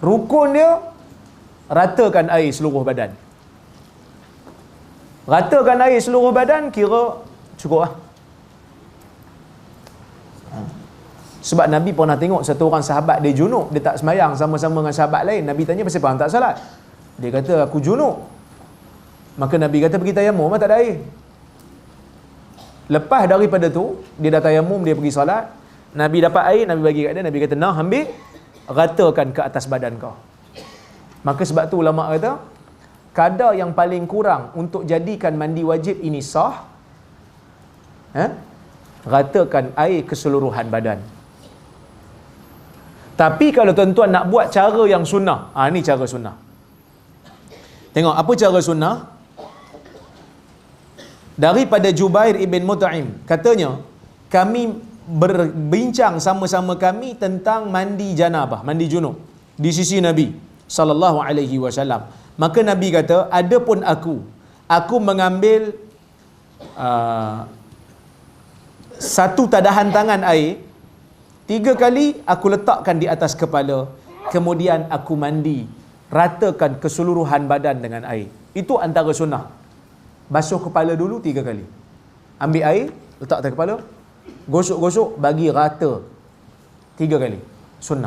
Rukun dia ratakan air seluruh badan. Ratakan air seluruh badan kira cukup lah. Sebab Nabi pernah tengok satu orang sahabat dia junub, dia tak semayang sama-sama dengan sahabat lain. Nabi tanya pasal apa tak salat? Dia kata aku junub. Maka Nabi kata pergi tayamum tak ada air. Lepas daripada tu, dia dah tayamum, dia pergi solat. Nabi dapat air, Nabi bagi kat dia, Nabi kata, "Nah, ambil, ratakan ke atas badan kau." Maka sebab tu ulama kata, kadar yang paling kurang untuk jadikan mandi wajib ini sah, eh? ratakan air keseluruhan badan. Tapi kalau tuan-tuan nak buat cara yang sunnah, ah ni cara sunnah. Tengok apa cara sunnah? Daripada Jubair ibn Mut'im katanya, kami berbincang sama-sama kami tentang mandi janabah, mandi junub di sisi Nabi sallallahu alaihi wasallam. Maka Nabi kata, adapun aku, aku mengambil uh, satu tadahan tangan air Tiga kali aku letakkan di atas kepala. Kemudian aku mandi. Ratakan keseluruhan badan dengan air. Itu antara sunnah. Basuh kepala dulu tiga kali. Ambil air, letak atas kepala. Gosok-gosok, bagi rata. Tiga kali. Sunnah.